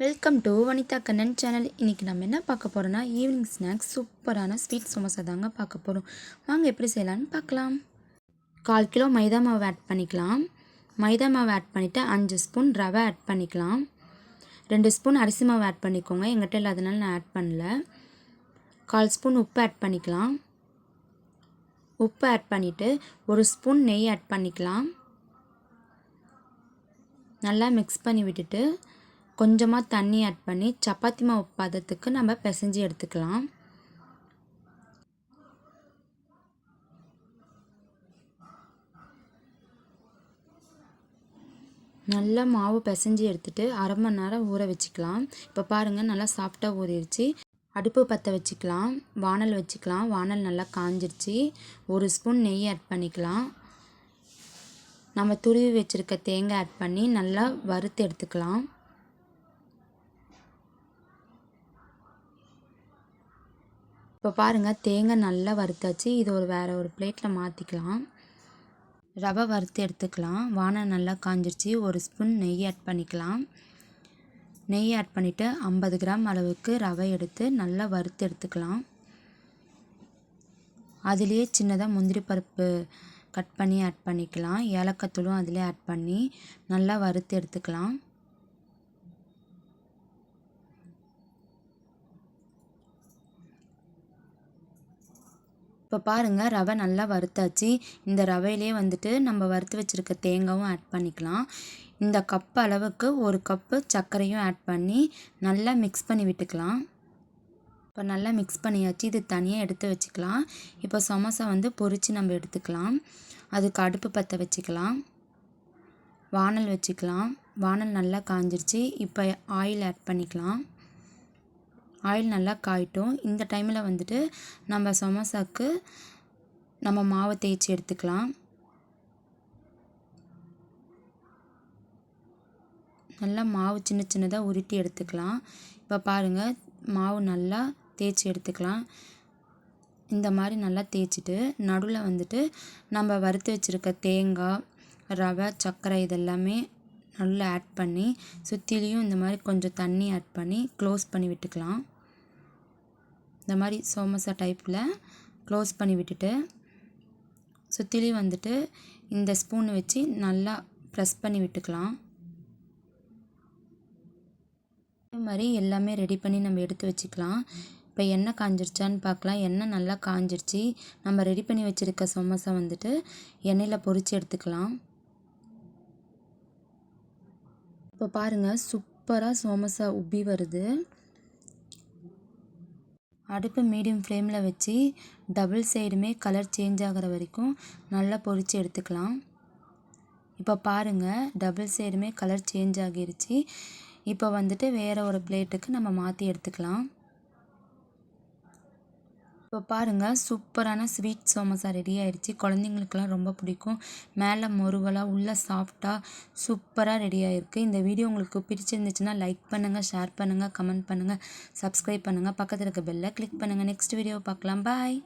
Welcome to Vanitha Kannan channel இன்றைக்கி நம்ம என்ன பார்க்க போகிறோன்னா ஈவினிங் ஸ்நாக்ஸ் சூப்பரான ஸ்வீட் சமோசா தாங்க பார்க்க போகிறோம் வாங்க எப்படி செய்யலான்னு பார்க்கலாம். கால் கிலோ மைதா மாவு ஆட் பண்ணிக்கலாம். மைதா மாவு ஆட் பண்ணிவிட்டு அஞ்சு ஸ்பூன் ரவை ஆட் பண்ணிக்கலாம். ரெண்டு ஸ்பூன் அரிசி மாவு ஆட் பண்ணிக்கோங்க. எங்கிட்ட இல்லாதனால நான் ஆட் பண்ணல. கால் ஸ்பூன் உப்பு ஆட் பண்ணிக்கலாம். உப்பு ஆட் பண்ணிவிட்டு ஒரு ஸ்பூன் நெய் ஆட் பண்ணிக்கலாம். நல்லா மிக்ஸ் பண்ணி விட்டுட்டு கொஞ்சமாக தண்ணி ஆட் பண்ணி சப்பாத்தி மாவு பதத்துக்கு நம்ம பிசைஞ்சு எடுத்துக்கலாம். நல்லா மாவு பிசைஞ்சு எடுத்துகிட்டு அரை மணி நேரம் ஊற வச்சுக்கலாம். இப்போ பாருங்கள் நல்லா சாஃப்டாக ஊறிடுச்சு. அடுப்பு பற்ற வச்சுக்கலாம். வானல் வச்சுக்கலாம். வானல் நல்லா காஞ்சிருச்சு. ஒரு ஸ்பூன் நெய் ஆட் பண்ணிக்கலாம். நம்ம துருவி வச்சுருக்க தேங்காய் ஆட் பண்ணி நல்லா வறுத்து எடுத்துக்கலாம். இப்போ பாருங்கள் தேங்காய் நல்லா வறுத்தாச்சு. இது ஒரு வேறு ஒரு பிளேட்டில் மாற்றிக்கலாம் ரவை வறுத்து எடுத்துக்கலாம். வானம் நல்லா காஞ்சிருச்சு. ஒரு ஸ்பூன் நெய் ஆட் பண்ணிக்கலாம். நெய் ஆட் பண்ணிவிட்டு ஐம்பது கிராம் அளவுக்கு ரவை எடுத்து நல்லா வறுத்து எடுத்துக்கலாம். அதுலேயே சின்னதாக முந்திரி பருப்பு கட் பண்ணி ஆட் பண்ணிக்கலாம். ஏலக்காய் தூளும் அதிலே ஆட் பண்ணி நல்லா வறுத்து எடுத்துக்கலாம். இப்போ பாருங்கள் ரவை நல்லா வறுத்தாச்சு. இந்த ரவையிலே வந்துட்டு நம்ம வறுத்து வச்சுருக்க தேங்காயும் ஆட் பண்ணிக்கலாம். இந்த கப் அளவுக்கு ஒரு கப்பு சர்க்கரையும் ஆட் பண்ணி நல்லா மிக்ஸ் பண்ணி விட்டுக்கலாம். இப்போ நல்லா மிக்ஸ் பண்ணியாச்சு. இது தனியாக எடுத்து வச்சுக்கலாம். இப்போ சமோசா வந்து பொறிச்சு நம்ம எடுத்துக்கலாம். அதுக்கு அடுப்பு பற்ற வச்சுக்கலாம். வானல் வச்சுக்கலாம். வானல் நல்லா காஞ்சிருச்சு. இப்போ ஆயில் ஆட் பண்ணிக்கலாம். ஆயில் நல்லா காயிட்டும். இந்த டைமில் வந்துட்டு நம்ம சமோசாவுக்கு நம்ம மாவை தேய்ச்சி எடுத்துக்கலாம். நல்லா மாவு சின்ன சின்னதாக உருட்டி எடுத்துக்கலாம். இப்போ பாருங்கள் மாவு நல்லா தேய்ச்சி எடுத்துக்கலாம். இந்த மாதிரி நல்லா தேய்ச்சிட்டு நடுவில் வந்துட்டு நம்ம வறுத்து வச்சுருக்க தேங்காய் ரவை சர்க்கரை இதெல்லாமே நல்லா ஆட் பண்ணி சுற்றிலையும் இந்த மாதிரி கொஞ்சம் தண்ணி ஆட் பண்ணி க்ளோஸ் பண்ணி விட்டுக்கலாம். இந்த மாதிரி சோமசா டைப்பில் க்ளோஸ் பண்ணி விட்டுட்டு சுற்றிலையும் வந்துட்டு இந்த ஸ்பூன் வச்சு நல்லா ப்ரெஸ் பண்ணி விட்டுக்கலாம். அதே மாதிரி எல்லாமே ரெடி பண்ணி நம்ம எடுத்து வச்சுக்கலாம். இப்போ எண்ணெய் காஞ்சிருச்சான்னு பார்க்கலாம். எண்ணெய் நல்லா காஞ்சிருச்சு. நம்ம ரெடி பண்ணி வச்சுருக்க சமோசா வந்துட்டு எண்ணெயில் பொரித்து எடுத்துக்கலாம். இப்போ பாருங்கள் சூப்பராக சோமசா உப்பி வருது. அடுப்பு மீடியம் ஃப்ளேமில் வச்சு டபுள் சைடுமே கலர் சேஞ்ச் ஆகிற வரைக்கும் நல்லா பொரித்து எடுத்துக்கலாம். இப்போ பாருங்கள் டபுள் சைடுமே கலர் சேஞ்ச் ஆகிருச்சு. இப்போ வந்துட்டு வேறு ஒரு பிளேட்டுக்கு நம்ம மாற்றி எடுத்துக்கலாம். இப்போ பாருங்கள் சூப்பரான ஸ்வீட் சோமோசா ரெடி ஆயிடுச்சு. குழந்தைங்களுக்குலாம் ரொம்ப பிடிக்கும். மேலே முருகலாக உள்ளே சாஃப்டாக சூப்பராக ரெடி ஆகிருக்கு இந்த வீடியோ உங்களுக்கு பிடிச்சிருந்துச்சுன்னா லைக் பண்ணுங்கள் ஷேர் பண்ணுங்கள் கமெண்ட் பண்ணுங்கள் சப்ஸ்கிரைப் பண்ணுங்கள் பக்கத்தில் இருக்க பெல்லை கிளிக் பண்ணுங்கள் நெக்ஸ்ட் வீடியோ பார்க்கலாம். பாய்